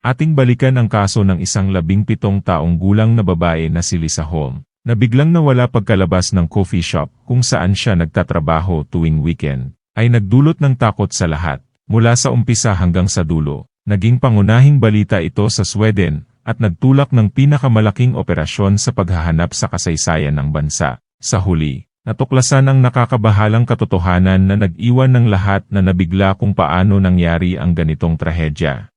Ating balikan ang kaso ng isang labing pitong taong gulang na babae na si Lisa Holm, na biglang nawala pagkalabas ng coffee shop kung saan siya nagtatrabaho tuwing weekend, ay nagdulot ng takot sa lahat, mula sa umpisa hanggang sa dulo. Naging pangunahing balita ito sa Sweden, at nagtulak ng pinakamalaking operasyon sa paghahanap sa kasaysayan ng bansa. Sa huli, natuklasan ang nakakabahalang katotohanan na nag-iwan ng lahat na nabigla kung paano nangyari ang ganitong trahedya.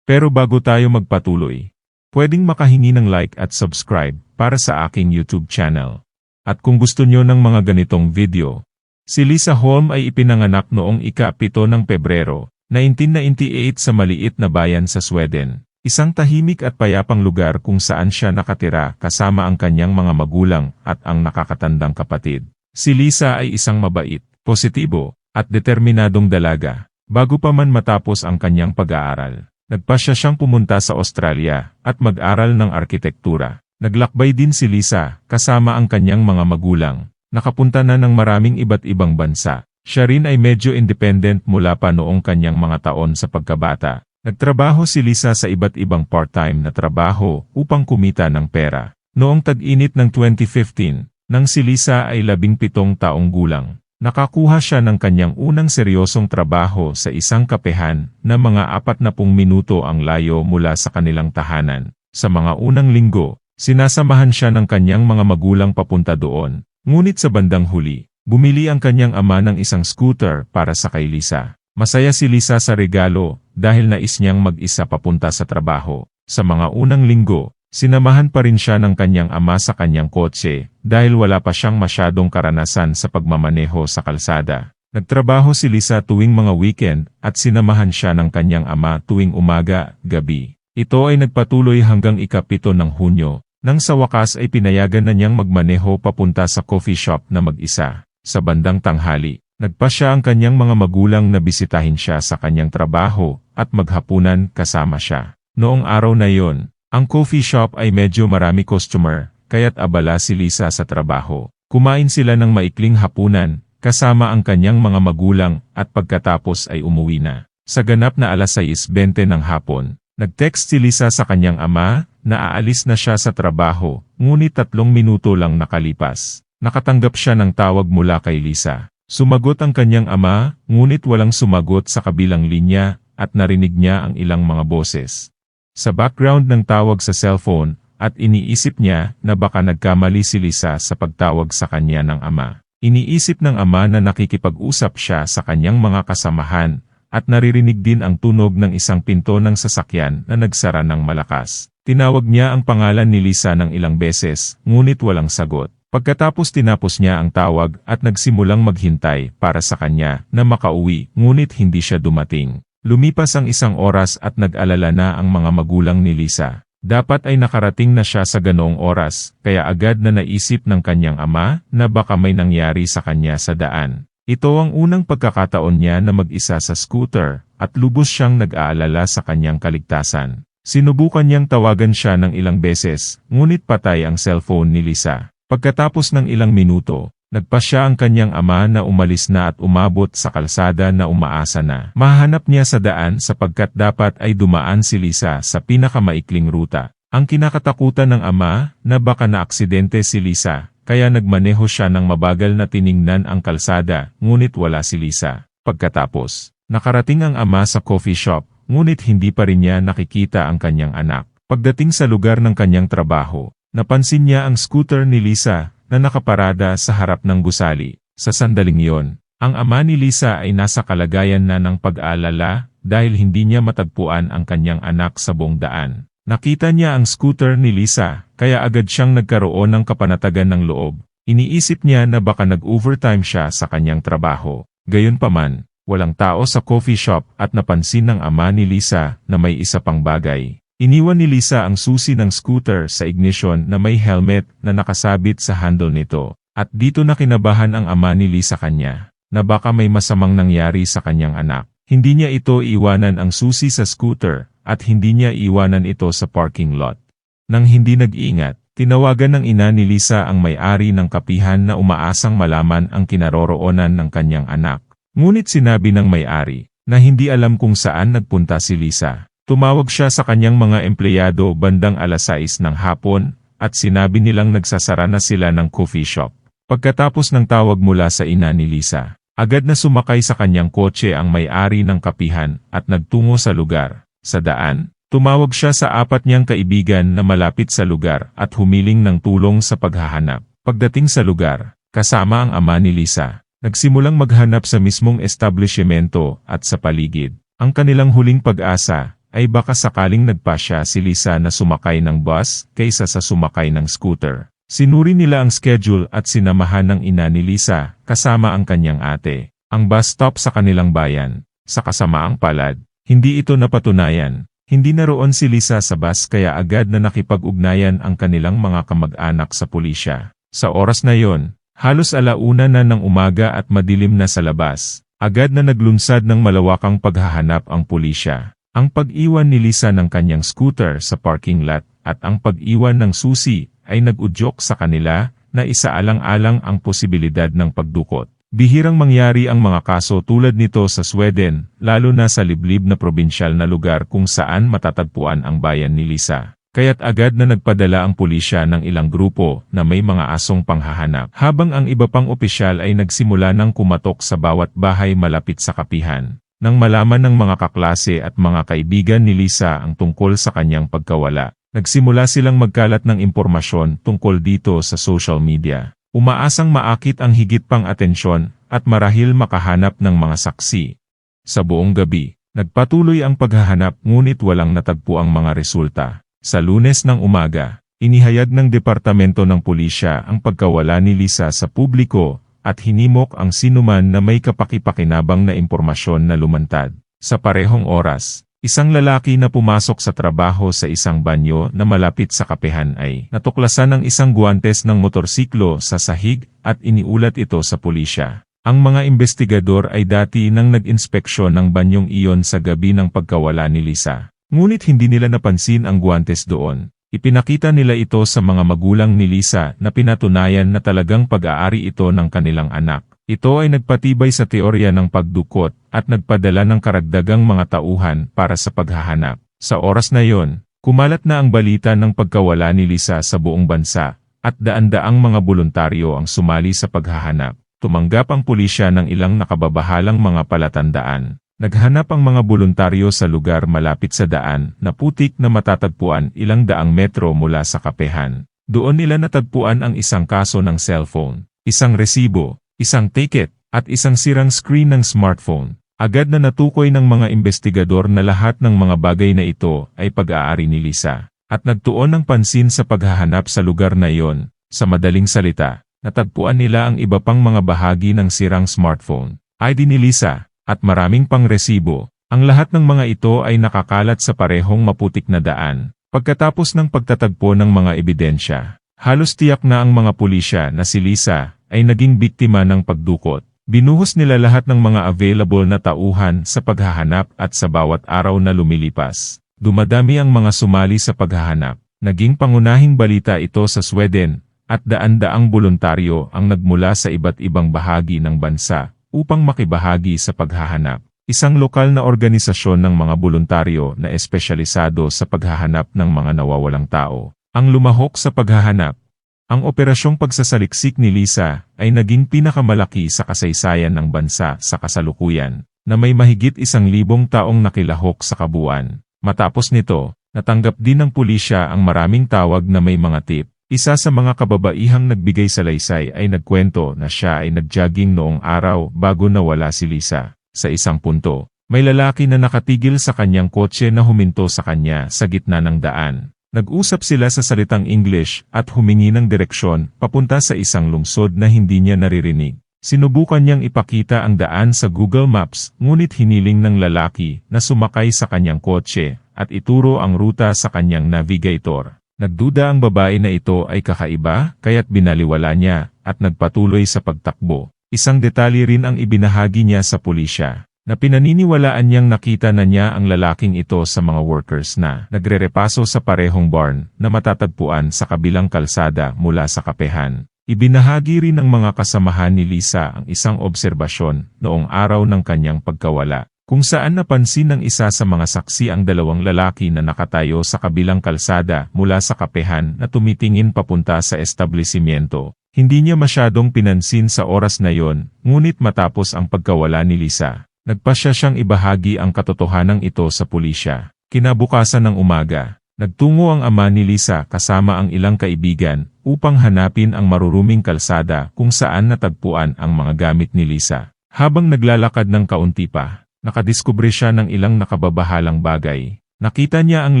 Pero bago tayo magpatuloy, pwedeng makahingi ng like at subscribe para sa aking YouTube channel. At kung gusto nyo ng mga ganitong video, si Lisa Holm ay ipinanganak noong ika-7 ng Pebrero, 1998 sa maliit na bayan sa Sweden. Isang tahimik at payapang lugar kung saan siya nakatira kasama ang kanyang mga magulang at ang nakakatandang kapatid. Si Lisa ay isang mabait, positibo, at determinadong dalaga. Bago pa man matapos ang kanyang pag-aaral, nagpasya siyang pumunta sa Australia at mag-aral ng arkitektura. Naglakbay din si Lisa kasama ang kanyang mga magulang. Nakapunta na ng maraming iba't ibang bansa. Siya rin ay medyo independent mula pa noong kanyang mga taon sa pagkabata. Nagtrabaho si Lisa sa iba't ibang part-time na trabaho upang kumita ng pera. Noong tag-init ng 2015, nang si Lisa ay labing pitong taong gulang, nakakuha siya ng kanyang unang seryosong trabaho sa isang kapehan na mga apat na pung minuto ang layo mula sa kanilang tahanan. Sa mga unang linggo, sinasamahan siya ng kanyang mga magulang papunta doon. Ngunit sa bandang huli, bumili ang kanyang ama ng isang scooter para sa kay Lisa. Masaya si Lisa sa regalo dahil nais niyang mag-isa papunta sa trabaho. Sa mga unang linggo, sinamahan pa rin siya ng kanyang ama sa kanyang kotse dahil wala pa siyang masyadong karanasan sa pagmamaneho sa kalsada. Nagtrabaho si Lisa tuwing mga weekend at sinamahan siya ng kanyang ama tuwing umaga, gabi. Ito ay nagpatuloy hanggang ikapito ng Hunyo, nang sa wakas ay pinayagan na niyang magmaneho papunta sa coffee shop na mag-isa. Sa bandang tanghali, Nagpa siya ang kanyang mga magulang na bisitahin siya sa kanyang trabaho at maghapunan kasama siya. Noong araw na yon, ang coffee shop ay medyo marami customer, kaya't abala si Lisa sa trabaho. Kumain sila ng maikling hapunan, kasama ang kanyang mga magulang at pagkatapos ay umuwi na. Sa ganap na alas 6.20 ng hapon, nag-text si Lisa sa kanyang ama na aalis na siya sa trabaho, ngunit tatlong minuto lang nakalipas. Nakatanggap siya ng tawag mula kay Lisa. Sumagot ang kanyang ama, ngunit walang sumagot sa kabilang linya, at narinig niya ang ilang mga boses. Sa background ng tawag sa cellphone, at iniisip niya na baka nagkamali si Lisa sa pagtawag sa kanya ng ama. Iniisip ng ama na nakikipag-usap siya sa kanyang mga kasamahan, at naririnig din ang tunog ng isang pinto ng sasakyan na nagsara ng malakas. Tinawag niya ang pangalan ni Lisa ng ilang beses, ngunit walang sagot. Pagkatapos tinapos niya ang tawag at nagsimulang maghintay para sa kanya na makauwi ngunit hindi siya dumating. Lumipas ang isang oras at nag-alala na ang mga magulang ni Lisa. Dapat ay nakarating na siya sa ganoong oras, kaya agad na naisip ng kanyang ama na baka may nangyari sa kanya sa daan. Ito ang unang pagkakataon niya na mag-isa sa scooter, at lubos siyang nag-aalala sa kanyang kaligtasan. Sinubukan niyang tawagan siya ng ilang beses, ngunit patay ang cellphone ni Lisa. Pagkatapos ng ilang minuto, nagpasya ang kanyang ama na umalis na at umabot sa kalsada na umaasa na. Mahanap niya sa daan sapagkat dapat ay dumaan si Lisa sa pinakamaikling ruta. Ang kinakatakutan ng ama na baka na-aksidente si Lisa, kaya nagmaneho siya ng mabagal na tiningnan ang kalsada, ngunit wala si Lisa. Pagkatapos, nakarating ang ama sa coffee shop, ngunit hindi pa rin niya nakikita ang kanyang anak. Pagdating sa lugar ng kanyang trabaho, Napansin niya ang scooter ni Lisa na nakaparada sa harap ng gusali. Sa sandaling iyon, ang ama ni Lisa ay nasa kalagayan na ng pag-aalala dahil hindi niya matagpuan ang kanyang anak sa buong daan. Nakita niya ang scooter ni Lisa, kaya agad siyang nagkaroon ng kapanatagan ng loob. Iniisip niya na baka nag-overtime siya sa kanyang trabaho. Gayunpaman, walang tao sa coffee shop at napansin ng ama ni Lisa na may isa pang bagay. Iniwan ni Lisa ang susi ng scooter sa ignition na may helmet na nakasabit sa handle nito, at dito na kinabahan ang ama ni Lisa kanya, na baka may masamang nangyari sa kanyang anak. Hindi niya ito iwanan ang susi sa scooter, at hindi niya iwanan ito sa parking lot. Nang hindi nag-iingat, tinawagan ng ina ni Lisa ang may-ari ng kapihan na umaasang malaman ang kinaroroonan ng kanyang anak. Ngunit sinabi ng may-ari, na hindi alam kung saan nagpunta si Lisa. Tumawag siya sa kanyang mga empleyado bandang alas 6 ng hapon at sinabi nilang nagsasara na sila ng coffee shop. Pagkatapos ng tawag mula sa ina ni Lisa, agad na sumakay sa kanyang kotse ang may-ari ng kapihan at nagtungo sa lugar. Sa daan, tumawag siya sa apat niyang kaibigan na malapit sa lugar at humiling ng tulong sa paghahanap. Pagdating sa lugar, kasama ang ama ni Lisa, nagsimulang maghanap sa mismong establishmento at sa paligid. Ang kanilang huling pag-asa ay baka sakaling nagpasya si Lisa na sumakay ng bus kaysa sa sumakay ng scooter. Sinuri nila ang schedule at sinamahan ng ina ni Lisa kasama ang kanyang ate. Ang bus stop sa kanilang bayan. Sa kasamaang palad, hindi ito napatunayan. Hindi naroon si Lisa sa bus kaya agad na nakipag-ugnayan ang kanilang mga kamag-anak sa pulisya. Sa oras na yon, halos alauna na ng umaga at madilim na sa labas. Agad na naglunsad ng malawakang paghahanap ang pulisya. Ang pag-iwan ni Lisa ng kanyang scooter sa parking lot at ang pag-iwan ng susi ay nag-udyok sa kanila na isaalang-alang ang posibilidad ng pagdukot. Bihirang mangyari ang mga kaso tulad nito sa Sweden, lalo na sa liblib na probinsyal na lugar kung saan matatagpuan ang bayan ni Lisa. Kaya't agad na nagpadala ang pulisya ng ilang grupo na may mga asong panghahanap, habang ang iba pang opisyal ay nagsimula ng kumatok sa bawat bahay malapit sa kapihan. Nang malaman ng mga kaklase at mga kaibigan ni Lisa ang tungkol sa kanyang pagkawala, nagsimula silang magkalat ng impormasyon tungkol dito sa social media. Umaasang maakit ang higit pang atensyon at marahil makahanap ng mga saksi. Sa buong gabi, nagpatuloy ang paghahanap ngunit walang natagpo ang mga resulta. Sa lunes ng umaga, inihayag ng Departamento ng Pulisya ang pagkawala ni Lisa sa publiko at hinimok ang sinuman na may kapakipakinabang na impormasyon na lumantad. Sa parehong oras, isang lalaki na pumasok sa trabaho sa isang banyo na malapit sa kapehan ay natuklasan ng isang guwantes ng motorsiklo sa sahig at iniulat ito sa pulisya. Ang mga investigador ay dati nang nag-inspeksyon ng banyong iyon sa gabi ng pagkawala ni Lisa. Ngunit hindi nila napansin ang guwantes doon. Ipinakita nila ito sa mga magulang ni Lisa na pinatunayan na talagang pag-aari ito ng kanilang anak. Ito ay nagpatibay sa teorya ng pagdukot at nagpadala ng karagdagang mga tauhan para sa paghahanap. Sa oras na yon, kumalat na ang balita ng pagkawala ni Lisa sa buong bansa at daan-daang mga voluntaryo ang sumali sa paghahanap. Tumanggap ang pulisya ng ilang nakababahalang mga palatandaan. Naghanap ang mga voluntaryo sa lugar malapit sa daan na putik na matatagpuan ilang daang metro mula sa kapehan. Doon nila natagpuan ang isang kaso ng cellphone, isang resibo, isang ticket, at isang sirang screen ng smartphone. Agad na natukoy ng mga investigador na lahat ng mga bagay na ito ay pag-aari ni Lisa. At nagtuon ng pansin sa paghahanap sa lugar na iyon. Sa madaling salita, natagpuan nila ang iba pang mga bahagi ng sirang smartphone. ID ni Lisa, at maraming pang resibo. Ang lahat ng mga ito ay nakakalat sa parehong maputik na daan. Pagkatapos ng pagtatagpo ng mga ebidensya, halos tiyak na ang mga pulisya na si Lisa ay naging biktima ng pagdukot. Binuhos nila lahat ng mga available na tauhan sa paghahanap at sa bawat araw na lumilipas. Dumadami ang mga sumali sa paghahanap. Naging pangunahing balita ito sa Sweden, at daan-daang voluntaryo ang nagmula sa iba't ibang bahagi ng bansa upang makibahagi sa paghahanap. Isang lokal na organisasyon ng mga voluntaryo na espesyalisado sa paghahanap ng mga nawawalang tao, ang lumahok sa paghahanap. Ang operasyong pagsasaliksik ni Lisa ay naging pinakamalaki sa kasaysayan ng bansa sa kasalukuyan, na may mahigit isang libong taong nakilahok sa kabuuan. Matapos nito, natanggap din ng pulisya ang maraming tawag na may mga tip, isa sa mga kababaihang nagbigay sa laysay ay nagkwento na siya ay nagjogging noong araw bago nawala si Lisa. Sa isang punto, may lalaki na nakatigil sa kanyang kotse na huminto sa kanya sa gitna ng daan. Nag-usap sila sa salitang English at humingi ng direksyon papunta sa isang lungsod na hindi niya naririnig. Sinubukan niyang ipakita ang daan sa Google Maps ngunit hiniling ng lalaki na sumakay sa kanyang kotse at ituro ang ruta sa kanyang navigator. Nagduda ang babae na ito ay kakaiba, kaya't binaliwala niya, at nagpatuloy sa pagtakbo. Isang detalye rin ang ibinahagi niya sa pulisya, na pinaniniwalaan niyang nakita na niya ang lalaking ito sa mga workers na nagrerepaso sa parehong barn na matatagpuan sa kabilang kalsada mula sa kapehan. Ibinahagi rin ng mga kasamahan ni Lisa ang isang obserbasyon noong araw ng kanyang pagkawala. Kung saan napansin ng isa sa mga saksi ang dalawang lalaki na nakatayo sa kabilang kalsada mula sa kapehan na tumitingin papunta sa establishmento. Hindi niya masyadong pinansin sa oras na yon, ngunit matapos ang pagkawala ni Lisa, nagpasya siyang ibahagi ang katotohanan ito sa pulisya. Kinabukasan ng umaga, nagtungo ang ama ni Lisa kasama ang ilang kaibigan upang hanapin ang maruruming kalsada kung saan natagpuan ang mga gamit ni Lisa. Habang naglalakad ng kaunti pa, nakadiskubre siya ng ilang nakababahalang bagay. Nakita niya ang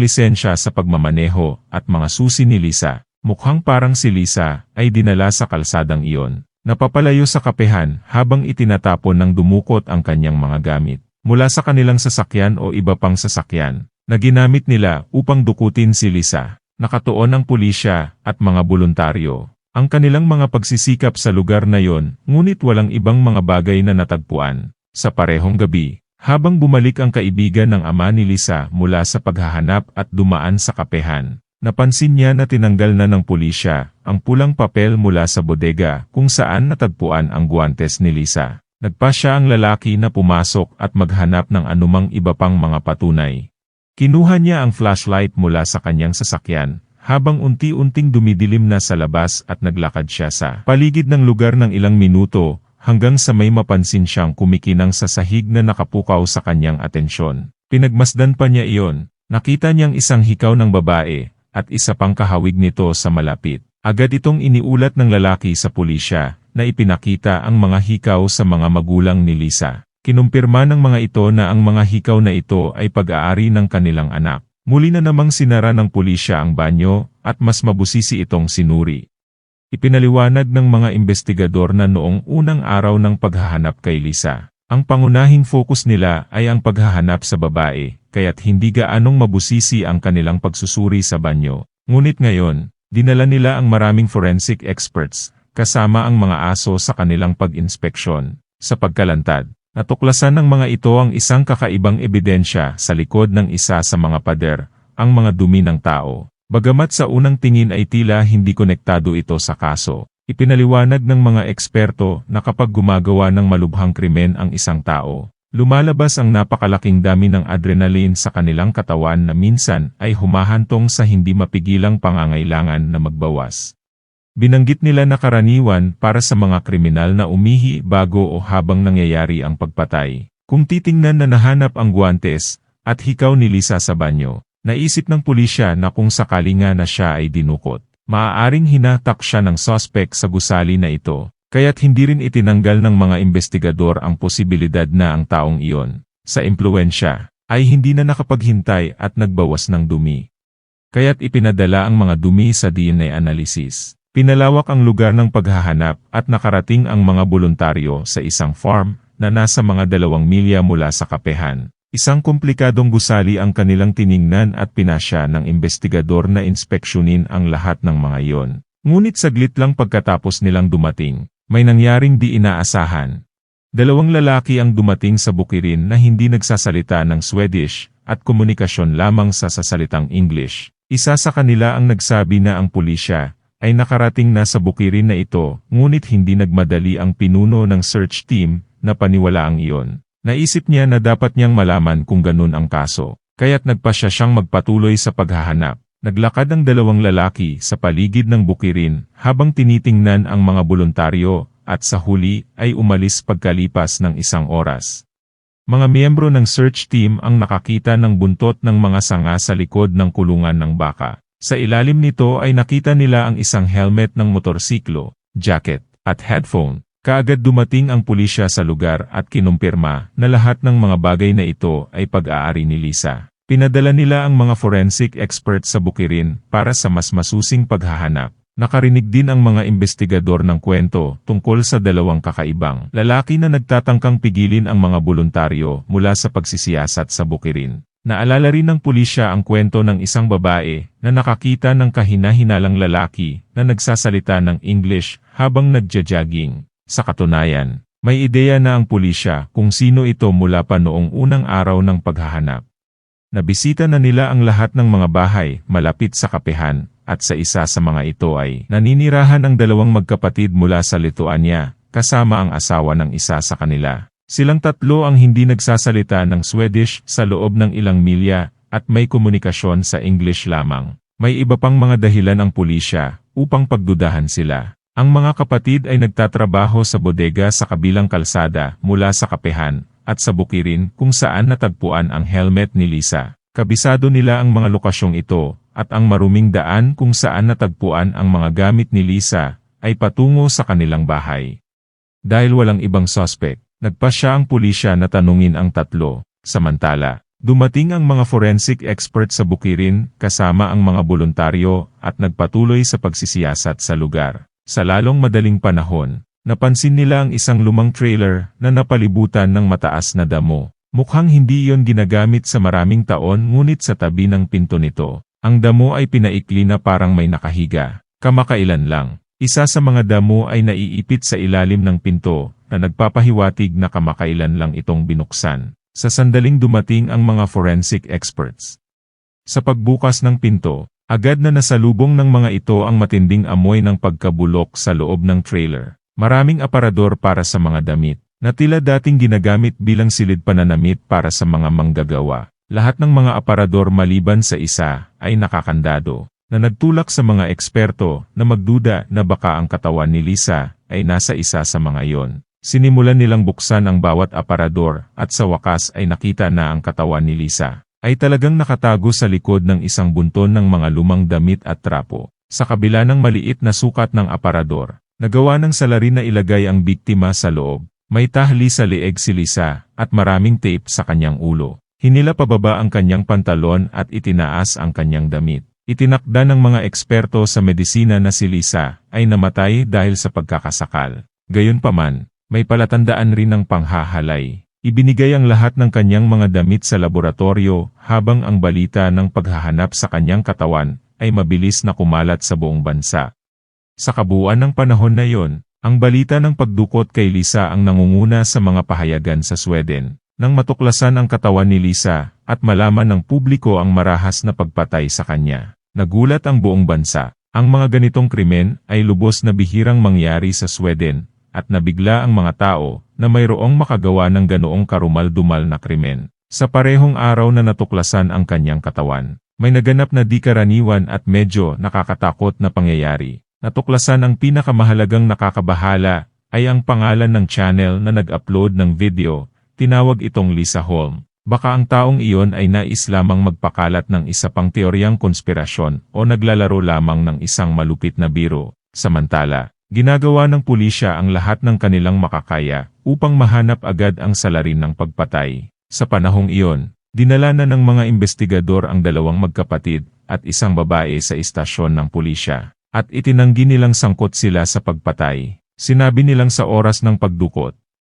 lisensya sa pagmamaneho at mga susi ni Lisa. Mukhang parang si Lisa ay dinala sa kalsadang iyon. Napapalayo sa kapehan habang itinatapon ng dumukot ang kanyang mga gamit. Mula sa kanilang sasakyan o iba pang sasakyan, na ginamit nila upang dukutin si Lisa. Nakatuon ang pulisya at mga voluntaryo. Ang kanilang mga pagsisikap sa lugar na yon, ngunit walang ibang mga bagay na natagpuan. Sa parehong gabi, habang bumalik ang kaibigan ng ama ni Lisa mula sa paghahanap at dumaan sa kapehan, napansin niya na tinanggal na ng pulisya ang pulang papel mula sa bodega kung saan natagpuan ang guwantes ni Lisa. Nagpa siya ang lalaki na pumasok at maghanap ng anumang iba pang mga patunay. Kinuha niya ang flashlight mula sa kanyang sasakyan, habang unti-unting dumidilim na sa labas at naglakad siya sa paligid ng lugar ng ilang minuto hanggang sa may mapansin siyang kumikinang sa sahig na nakapukaw sa kanyang atensyon. Pinagmasdan pa niya iyon, nakita niyang isang hikaw ng babae, at isa pang kahawig nito sa malapit. Agad itong iniulat ng lalaki sa pulisya, na ipinakita ang mga hikaw sa mga magulang ni Lisa. Kinumpirma ng mga ito na ang mga hikaw na ito ay pag-aari ng kanilang anak. Muli na namang sinara ng pulisya ang banyo, at mas mabusisi itong sinuri. Ipinaliwanag ng mga investigador na noong unang araw ng paghahanap kay Lisa, ang pangunahing focus nila ay ang paghahanap sa babae, kaya't hindi gaanong mabusisi ang kanilang pagsusuri sa banyo. Ngunit ngayon, dinala nila ang maraming forensic experts, kasama ang mga aso sa kanilang pag-inspeksyon. Sa pagkalantad, natuklasan ng mga ito ang isang kakaibang ebidensya sa likod ng isa sa mga pader, ang mga dumi ng tao. Bagamat sa unang tingin ay tila hindi konektado ito sa kaso, ipinaliwanag ng mga eksperto na kapag gumagawa ng malubhang krimen ang isang tao, lumalabas ang napakalaking dami ng adrenaline sa kanilang katawan na minsan ay humahantong sa hindi mapigilang pangangailangan na magbawas. Binanggit nila na karaniwan para sa mga kriminal na umihi bago o habang nangyayari ang pagpatay. Kung titingnan na nahanap ang guantes at hikaw ni Lisa sa banyo, Naisip ng pulisya na kung sakali nga na siya ay dinukot, maaaring hinatak siya ng sospek sa gusali na ito, kaya't hindi rin itinanggal ng mga investigador ang posibilidad na ang taong iyon, sa impluensya, ay hindi na nakapaghintay at nagbawas ng dumi. Kaya't ipinadala ang mga dumi sa DNA analysis. Pinalawak ang lugar ng paghahanap at nakarating ang mga voluntaryo sa isang farm na nasa mga dalawang milya mula sa kapehan. Isang komplikadong gusali ang kanilang tiningnan at pinasya ng investigador na inspeksyonin ang lahat ng mga iyon. Ngunit saglit lang pagkatapos nilang dumating, may nangyaring di inaasahan. Dalawang lalaki ang dumating sa bukirin na hindi nagsasalita ng Swedish at komunikasyon lamang sa sasalitang English. Isa sa kanila ang nagsabi na ang pulisya ay nakarating na sa bukirin na ito ngunit hindi nagmadali ang pinuno ng search team na paniwala ang iyon. Naisip niya na dapat niyang malaman kung ganun ang kaso, kaya't nagpasya siyang magpatuloy sa paghahanap. Naglakad ang dalawang lalaki sa paligid ng bukirin habang tinitingnan ang mga voluntaryo at sa huli ay umalis pagkalipas ng isang oras. Mga miyembro ng search team ang nakakita ng buntot ng mga sanga sa likod ng kulungan ng baka. Sa ilalim nito ay nakita nila ang isang helmet ng motorsiklo, jacket, at headphone. Kaagad dumating ang pulisya sa lugar at kinumpirma na lahat ng mga bagay na ito ay pag-aari ni Lisa. Pinadala nila ang mga forensic experts sa bukirin para sa mas masusing paghahanap. Nakarinig din ang mga investigador ng kwento tungkol sa dalawang kakaibang lalaki na nagtatangkang pigilin ang mga voluntaryo mula sa pagsisiyasat sa bukirin. Naalala rin ng pulisya ang kwento ng isang babae na nakakita ng kahina-hinalang lalaki na nagsasalita ng English habang nagja-jogging. Sa katunayan, may ideya na ang pulisya kung sino ito mula pa noong unang araw ng paghahanap. Nabisita na nila ang lahat ng mga bahay malapit sa kapehan at sa isa sa mga ito ay naninirahan ang dalawang magkapatid mula sa Lithuania kasama ang asawa ng isa sa kanila. Silang tatlo ang hindi nagsasalita ng Swedish sa loob ng ilang milya at may komunikasyon sa English lamang. May iba pang mga dahilan ang pulisya upang pagdudahan sila. Ang mga kapatid ay nagtatrabaho sa bodega sa kabilang kalsada mula sa kapehan at sa bukirin kung saan natagpuan ang helmet ni Lisa. Kabisado nila ang mga lokasyong ito at ang maruming daan kung saan natagpuan ang mga gamit ni Lisa ay patungo sa kanilang bahay. Dahil walang ibang suspect, nagpa siya ang pulisya na tanungin ang tatlo. Samantala, dumating ang mga forensic expert sa bukirin kasama ang mga voluntaryo at nagpatuloy sa pagsisiyasat sa lugar. Sa lalong madaling panahon, napansin nila ang isang lumang trailer na napalibutan ng mataas na damo. Mukhang hindi iyon ginagamit sa maraming taon ngunit sa tabi ng pinto nito. Ang damo ay pinaikli na parang may nakahiga. Kamakailan lang. Isa sa mga damo ay naiipit sa ilalim ng pinto na nagpapahiwatig na kamakailan lang itong binuksan. Sa sandaling dumating ang mga forensic experts. Sa pagbukas ng pinto, agad na nasalubong ng mga ito ang matinding amoy ng pagkabulok sa loob ng trailer. Maraming aparador para sa mga damit, na tila dating ginagamit bilang silid pananamit para sa mga manggagawa. Lahat ng mga aparador maliban sa isa ay nakakandado na nagtulak sa mga eksperto na magduda na baka ang katawan ni Lisa ay nasa isa sa mga iyon. Sinimulan nilang buksan ang bawat aparador at sa wakas ay nakita na ang katawan ni Lisa ay talagang nakatago sa likod ng isang bunton ng mga lumang damit at trapo. Sa kabila ng maliit na sukat ng aparador, nagawa ng salarin na ilagay ang biktima sa loob. May tahli sa leeg si Lisa at maraming tape sa kanyang ulo. Hinila pababa ang kanyang pantalon at itinaas ang kanyang damit. Itinakda ng mga eksperto sa medisina na si Lisa ay namatay dahil sa pagkakasakal. Gayunpaman, may palatandaan rin ng panghahalay. Ibinigay ang lahat ng kanyang mga damit sa laboratorio habang ang balita ng paghahanap sa kanyang katawan ay mabilis na kumalat sa buong bansa. Sa kabuuan ng panahon na yon, ang balita ng pagdukot kay Lisa ang nangunguna sa mga pahayagan sa Sweden. Nang matuklasan ang katawan ni Lisa, at malaman ng publiko ang marahas na pagpatay sa kanya. Nagulat ang buong bansa. Ang mga ganitong krimen ay lubos na bihirang mangyari sa Sweden, at nabigla ang mga tao na mayroong makagawa ng ganoong karumal-dumal na krimen. Sa parehong araw na natuklasan ang kanyang katawan, may naganap na di karaniwan at medyo nakakatakot na pangyayari. Natuklasan ang pinakamahalagang nakakabahala ay ang pangalan ng channel na nag-upload ng video, tinawag itong Lisa Holm. Baka ang taong iyon ay nais lamang magpakalat ng isa pang teoryang konspirasyon o naglalaro lamang ng isang malupit na biro. Samantala, ginagawa ng pulisya ang lahat ng kanilang makakaya upang mahanap agad ang salarin ng pagpatay. Sa panahong iyon, dinala na ng mga investigador ang dalawang magkapatid at isang babae sa istasyon ng pulisya at itinanggi nilang sangkot sila sa pagpatay. Sinabi nilang sa oras ng pagdukot,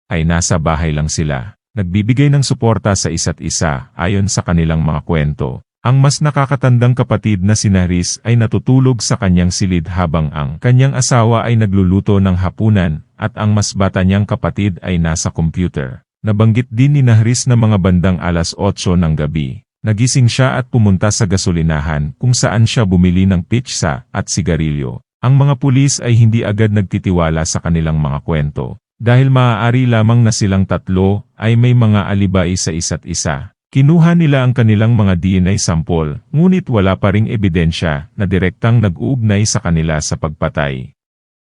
ay nasa bahay lang sila nagbibigay ng suporta sa isa't isa ayon sa kanilang mga kwento. Ang mas nakakatandang kapatid na si Naris ay natutulog sa kanyang silid habang ang kanyang asawa ay nagluluto ng hapunan at ang mas bata niyang kapatid ay nasa computer. Nabanggit din ni Nahris na mga bandang alas 8 ng gabi. Nagising siya at pumunta sa gasolinahan kung saan siya bumili ng pitsa at sigarilyo. Ang mga pulis ay hindi agad nagtitiwala sa kanilang mga kwento. Dahil maaari lamang na silang tatlo ay may mga alibay sa isa't isa. Kinuha nila ang kanilang mga DNA sample, ngunit wala pa ring ebidensya na direktang nag-uugnay sa kanila sa pagpatay.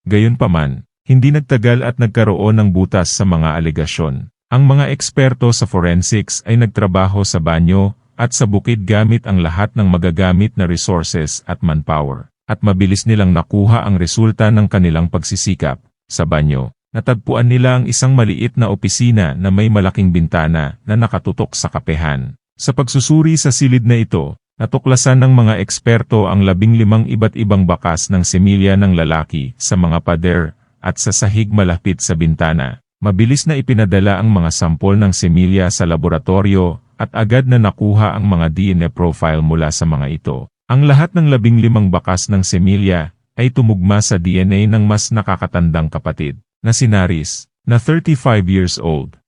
Gayunpaman, hindi nagtagal at nagkaroon ng butas sa mga alegasyon. Ang mga eksperto sa forensics ay nagtrabaho sa banyo at sa bukid gamit ang lahat ng magagamit na resources at manpower, at mabilis nilang nakuha ang resulta ng kanilang pagsisikap sa banyo natagpuan nila ang isang maliit na opisina na may malaking bintana na nakatutok sa kapehan. Sa pagsusuri sa silid na ito, natuklasan ng mga eksperto ang labing limang iba't ibang bakas ng semilya ng lalaki sa mga pader at sa sahig malapit sa bintana. Mabilis na ipinadala ang mga sampol ng semilya sa laboratorio at agad na nakuha ang mga DNA profile mula sa mga ito. Ang lahat ng labing limang bakas ng semilya ay tumugma sa DNA ng mas nakakatandang kapatid na si Naris, na 35 years old.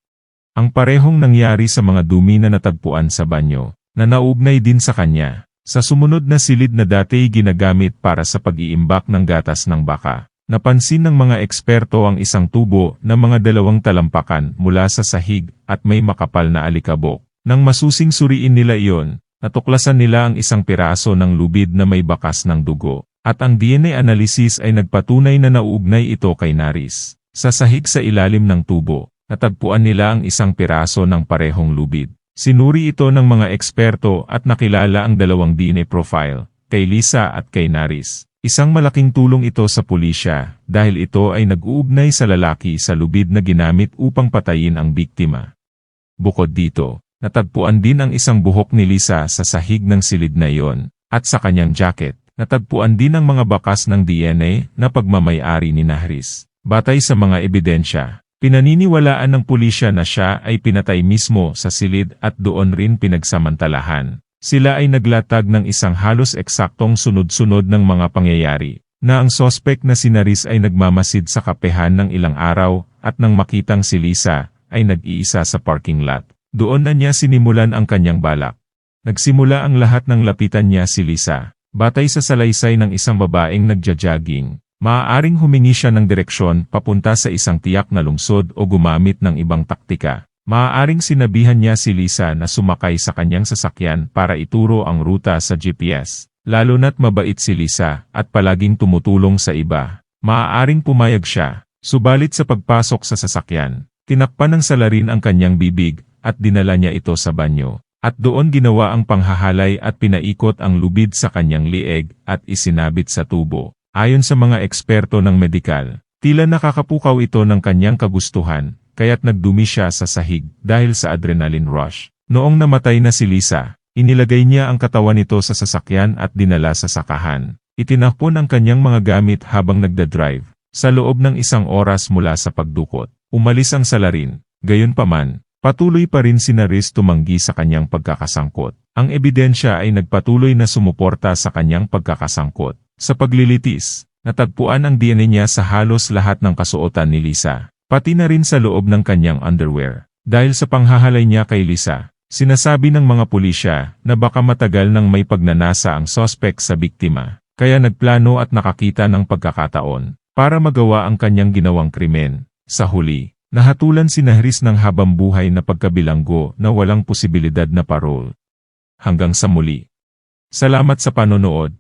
Ang parehong nangyari sa mga dumi na natagpuan sa banyo, na naugnay din sa kanya, sa sumunod na silid na dati ginagamit para sa pag-iimbak ng gatas ng baka. Napansin ng mga eksperto ang isang tubo na mga dalawang talampakan mula sa sahig at may makapal na alikabok. Nang masusing suriin nila iyon, natuklasan nila ang isang piraso ng lubid na may bakas ng dugo. At ang DNA analysis ay nagpatunay na nauugnay ito kay Naris. Sa sahig sa ilalim ng tubo, natagpuan nila ang isang piraso ng parehong lubid. Sinuri ito ng mga eksperto at nakilala ang dalawang DNA profile, kay Lisa at kay Naris. Isang malaking tulong ito sa pulisya dahil ito ay nag-uugnay sa lalaki sa lubid na ginamit upang patayin ang biktima. Bukod dito, natagpuan din ang isang buhok ni Lisa sa sahig ng silid na iyon, at sa kanyang jacket, natagpuan din ang mga bakas ng DNA na pagmamayari ni Nahris. Batay sa mga ebidensya, pinaniniwalaan ng pulisya na siya ay pinatay mismo sa silid at doon rin pinagsamantalahan. Sila ay naglatag ng isang halos eksaktong sunod-sunod ng mga pangyayari, na ang sospek na si Naris ay nagmamasid sa kapehan ng ilang araw at nang makitang si Lisa, ay nag-iisa sa parking lot. Doon na niya sinimulan ang kanyang balak. Nagsimula ang lahat ng lapitan niya si Lisa. Batay sa salaysay ng isang babaeng nagja-jogging, maaaring humingi siya ng direksyon papunta sa isang tiyak na lungsod o gumamit ng ibang taktika. Maaaring sinabihan niya si Lisa na sumakay sa kanyang sasakyan para ituro ang ruta sa GPS. Lalo na't mabait si Lisa at palaging tumutulong sa iba. Maaaring pumayag siya. Subalit sa pagpasok sa sasakyan, tinakpan ng salarin ang kanyang bibig at dinala niya ito sa banyo. At doon ginawa ang panghahalay at pinaikot ang lubid sa kanyang lieg at isinabit sa tubo. Ayon sa mga eksperto ng medikal, tila nakakapukaw ito ng kanyang kagustuhan kaya't nagdumi siya sa sahig dahil sa adrenaline rush. Noong namatay na si Lisa, inilagay niya ang katawan nito sa sasakyan at dinala sa sakahan. Itinakpon ang kanyang mga gamit habang nagda-drive. Sa loob ng isang oras mula sa pagdukot, umalis ang salarin. Gayunpaman, patuloy pa rin si Naris tumanggi sa kanyang pagkakasangkot. Ang ebidensya ay nagpatuloy na sumuporta sa kanyang pagkakasangkot. Sa paglilitis, natagpuan ang DNA niya sa halos lahat ng kasuotan ni Lisa. Pati na rin sa loob ng kanyang underwear. Dahil sa panghahalay niya kay Lisa, sinasabi ng mga pulisya na baka matagal nang may pagnanasa ang sospek sa biktima, kaya nagplano at nakakita ng pagkakataon para magawa ang kanyang ginawang krimen. Sa huli, nahatulan si Nahris ng habang buhay na pagkabilanggo na walang posibilidad na parol. Hanggang sa muli. Salamat sa panonood.